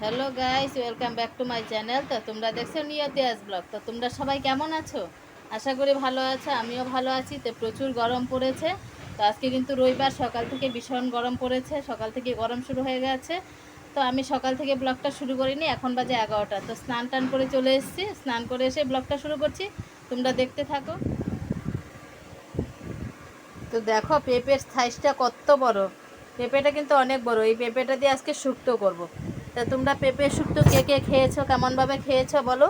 Hello guys welcome back to my channel তো তোমরা দেখছ নিয়তিয়াস ব্লগ তো তোমরা সবাই কেমন আছো? আশা করি ভালো আছো, আমিও ভালো আছি। তো প্রচুর গরম পড়েছে। তো আজকে কিন্তু রবিবার, সকাল থেকে ভীষণ গরম পড়েছে। সকাল থেকে গরম শুরু হয়ে গেছে। তো আমি সকাল থেকে ব্লগটা শুরু করিনি, এখন বাজে এগারোটা। তো স্নান টান করে চলে এসেছি। স্নান করে এসে ব্লগটা শুরু করছি। তোমরা দেখতে থাকো। তো দেখো, পেঁপের সাইজটা কত বড়। পেঁপেটা কিন্তু অনেক বড়। এই পেঁপেটা দিয়ে আজকে শুক্ত করব। তা তোমরা পেঁপে শুক্তো কে কে খেয়েছো, কেমনভাবে খেয়েছো বলো?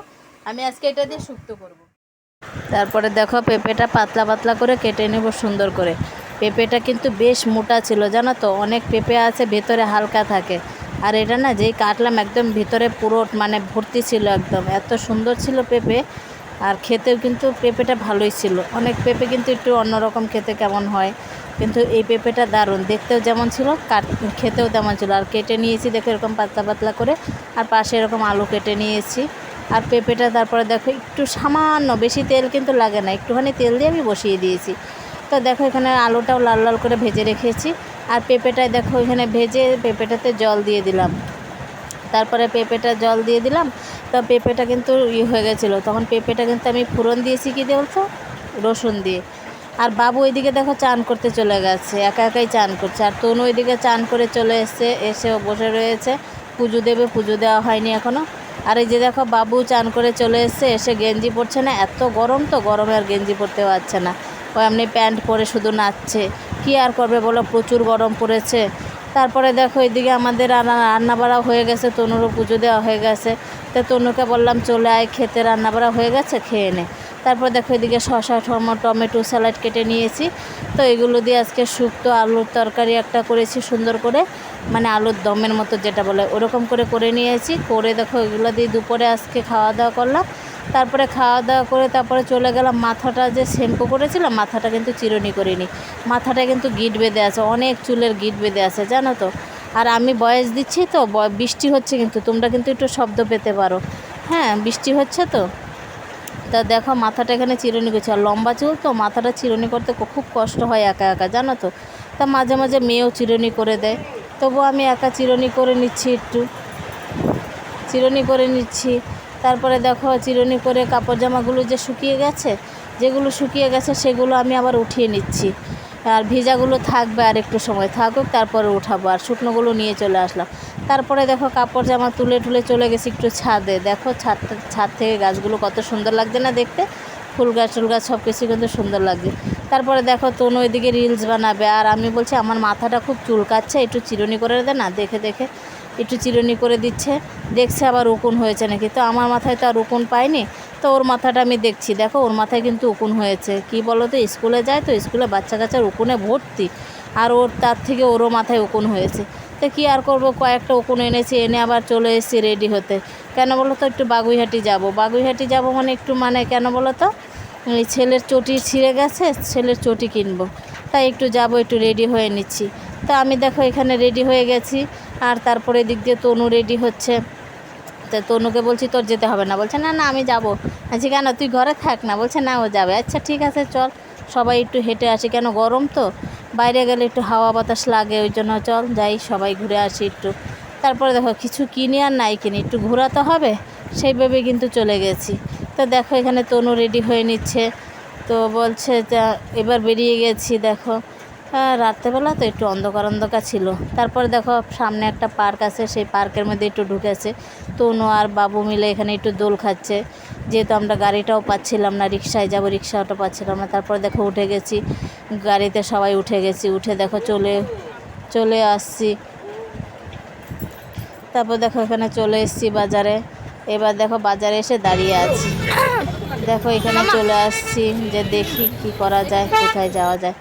আমি আজকে এটা দিয়ে শুক্তো করব। তারপরে দেখো পেঁপেটা পাতলা পাতলা করে কেটে নেব সুন্দর করে। পেঁপেটা কিন্তু বেশ মোটা ছিল, জানো তো? অনেক পেঁপে আছে, ভেতরে হালকা থাকে। আর এটা না, যেই কাটলাম, একদম ভিতরে পুরো মানে ভর্তি ছিল একদম। এত সুন্দর ছিল পেঁপে। আর খেতেও কিন্তু পেঁপেটা ভালোই ছিল। অনেক পেঁপে কিন্তু একটু অন্যরকম খেতে কেমন হয়। কিন্তু এই পেঁপেটা দারুণ। দেখতেও যেমন ছিল, কাট, খেতেও তেমন ছিল। আর কেটে নিয়েছি, দেখো এরকম পাতলা পাতলা করে। আর পাশে এরকম আলু কেটে নিয়েছি। আর পেঁপেটা তারপরে দেখো একটু সামান্য, বেশি তেল কিন্তু লাগে না। একটুখানি তেল দিয়ে আমি বসিয়ে দিয়েছি। তো দেখো এখানে আলুটাও লাল লাল করে ভেজে রেখেছি। আর পেঁপেটায় দেখো এখানে ভেজে পেঁপেটাতে জল দিয়ে দিলাম। তারপরে পেঁপেটা জল দিয়ে দিলাম, তো পেঁপেটা কিন্তু ই হয়ে গেছিল। তখন পেঁপেটা কিন্তু আমি ফুরন দিয়েছি কী দিয়ে বলছো রসুন দিয়ে। আর বাবু ওইদিকে দেখো চান করতে চলে গেছে, একা একাই চান করছে। আর তনু ওইদিকে চান করে চলে এসছে, এসেও বসে রয়েছে। পুজো দেবে, পুজো দেওয়া হয়নি এখনও আর এই যে দেখো বাবু চান করে চলে এসছে, এসে গেঞ্জি পরছে না, এত গরম তো, গরমে আর গেঞ্জি পরতে পারছে না। ও এমনি প্যান্ট পরে শুধু নাচছে। কি আর করবে বলো? প্রচুর গরম পড়েছে। তারপরে দেখো এদিকে আমাদের রান্না রান্না বাড়া হয়ে গেছে, তনুরও পুজো দেওয়া হয়ে গেছে। তো তনুকে বললাম, চলে আয়, খেতে রান্না বাড়া হয়ে গেছে, খেয়ে নে। তারপর দেখো এদিকে শশা টমো, টমেটো স্যালাড কেটে নিয়েছি। তো এগুলো দিয়ে আজকে শুক্তো, আলুর তরকারি একটা করেছি সুন্দর করে মানে আলুর দমের মতো যেটা বলে, ওরকম করে করে নিয়েছি। করে দেখো এগুলো দিয়ে দুপুরে আজকে খাওয়া দাওয়া করলাম। তারপরে খাওয়া দাওয়া করে তারপরে চলে গেলাম। মাথাটা যে শ্যাম্পু করেছিলাম, মাথাটা কিন্তু চিরুনি করিনি। মাথাটা কিন্তু গিট বেঁধে আছে, অনেক চুলের গিট বেঁধে আছে, জানো তো? আর আমি বয়স দিচ্ছি তো বৃষ্টি হচ্ছে কিন্তু, তোমরা কিন্তু একটু শব্দ পেতে পারো। হ্যাঁ বৃষ্টি হচ্ছে তো? তা দেখো, মাথাটা এখানে চিরুনি করছে। আর লম্বা চুল তো, মাথাটা চিরুনি করতে খুব কষ্ট হয় একা একা, জানো তো? তা মাঝে মাঝে মেয়েও চিরুনি করে দেয়। তবু আমি একা চিরুনি করে নিচ্ছি একটু। চিরুনি করে নিচ্ছি। তারপরে দেখো চিরুনি করে কাপড় জামাগুলো যে শুকিয়ে গেছে, যেগুলো শুকিয়ে গেছে সেগুলো আমি আবার উঠিয়ে নিচ্ছি। আর ভিজাগুলো থাকবে আর একটু সময় থাকুক, তারপরে উঠাবো। আর শুকনোগুলো নিয়ে চলে আসলাম। তারপরে দেখো কাপড় জামা তুলে টুলে চলে গেছি একটু ছাদে। দেখো ছাদ ছাদ থেকে গাছগুলো কত সুন্দর লাগছে না দেখতে? ফুল গাছ, টুল গাছ সব কিছু কিন্তু সুন্দর লাগছে। তারপরে দেখো তনু ওইদিকে রিলস বানাবে। আর আমি বলছি, আমার মাথাটা খুব চুলকাচ্ছে, একটু চিরুনি করে দে না, দেখে দেখে। একটু চিরুনি করে দিচ্ছে, দেখছে আবার উকুন হয়েছে নাকি। তো আমার মাথায় তো আর উকুন পাইনি তো ওর মাথাটা আমি দেখছি। দেখো, ওর মাথায় কিন্তু উকুন হয়েছে। কি বলো তো, স্কুলে যায় তো স্কুলে বাচ্চা কাচ্চার উকুনে ভর্তি, আর ওর তার থেকে ওরও মাথায় উকুন হয়েছে। তো কী আর করব, কয়েকটা উকুন এনেছি, এনে আবার চলে এসেছি রেডি হতে। কেন বলো তো, একটু বাগুইহাটি যাব। বাগুইহাটি যাব মানে একটু মানে কেন বলো তো ছেলের চটি ছিঁড়ে গেছে, ছেলের চটি কিনবো। তাই একটু যাব, একটু রেডি হয়ে নিচ্ছি। তো আমি দেখো এখানে রেডি হয়ে গেছি। আর তারপরে দিক দিয়ে তনু রেডি হচ্ছে। তো তনুকে বলছি, তোর যেতে হবে না। বলছে, না না, আমি যাব। আচ্ছা কেন? তুই ঘরে থাক না? বলছে, না, ও যাবে। আচ্ছা ঠিক আছে, চল। সবাই একটু হেঁটে আসি। কেন, গরম তো? বাইরে গেলে একটু হাওয়া বাতাস লাগে, ওই জন্য চল যাই, সবাই ঘুরে আসি একটু। তারপরে দেখো, কিছু কিনি আর নাই কিনি। একটু ঘোরাতে হবে সেইভাবে কিন্তু চলে গেছি। তো দেখো, এখানে তনু রেডি হয়ে নিচ্ছে। তো বলছে যা এবার বেরিয়ে গেছি, দেখো। রাত্রেবেলা তো একটু অন্ধকার অন্ধকার ছিল। তারপরে দেখো সামনে একটা পার্ক আছে সেই পার্কের মধ্যে একটু ঢুকেছে। তনু আর বাবু মিলে এখানে একটু দোল খাচ্ছে। যেহেতু আমরা গাড়িটাও পাচ্ছিলাম না রিক্সায় যাব রিক্সাটা পাচ্ছিলাম না। তারপরে দেখো উঠে গেছি গাড়িতে সবাই উঠে গেছি। উঠে দেখো চলে চলে আসছি। তারপর দেখো এখানে চলে এসেছি বাজারে। এবার দেখো বাজারে এসে দাঁড়িয়ে আছি। দেখো এখানে চলে আসছি যে দেখি কি করা যায় কোথায় যাওয়া যায়।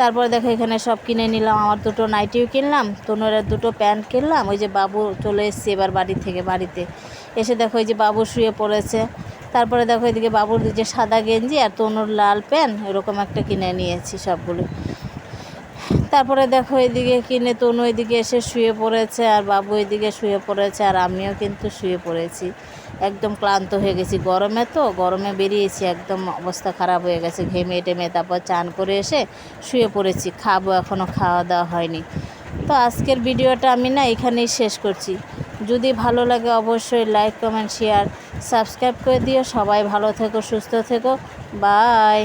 তারপরে দেখো এখানে সব কিনে নিলাম। আমার দুটো নাইটিও কিনলাম তনুরের দুটো প্যান্ট কিনলাম। ওই যে বাবু চলে এসছে এবার বাড়ি থেকে, বাড়িতে। এসে দেখো ওই যে বাবু শুয়ে পড়েছে। তারপরে দেখো এদিকে বাবুর যে সাদা গেঞ্জি আর তনুর লাল প্যান্ট, এরকম একটা কিনে নিয়েছি সবগুলো। তারপরে দেখো এদিকে কিনে তনু এদিকে এসে শুয়ে পড়েছে আর বাবু এদিকে শুয়ে পড়েছে আর আমিও কিন্তু শুয়ে পড়েছি। একদম ক্লান্ত হয়ে গেছি। গরমে তো, গরমে বেরিয়েছি, একদম অবস্থা খারাপ হয়ে গেছে। ঘেমে টেমে তারপর চান করে এসে শুয়ে পড়েছি, খাব এখনও খাওয়া দাওয়া হয়নি। তো আজকের ভিডিওটা আমি না এখানেই শেষ করছি। যদি ভালো লাগে অবশ্যই লাইক কমেন্ট শেয়ার সাবস্ক্রাইব করে দিও। সবাই ভালো থেকো, সুস্থ থেকো। বাই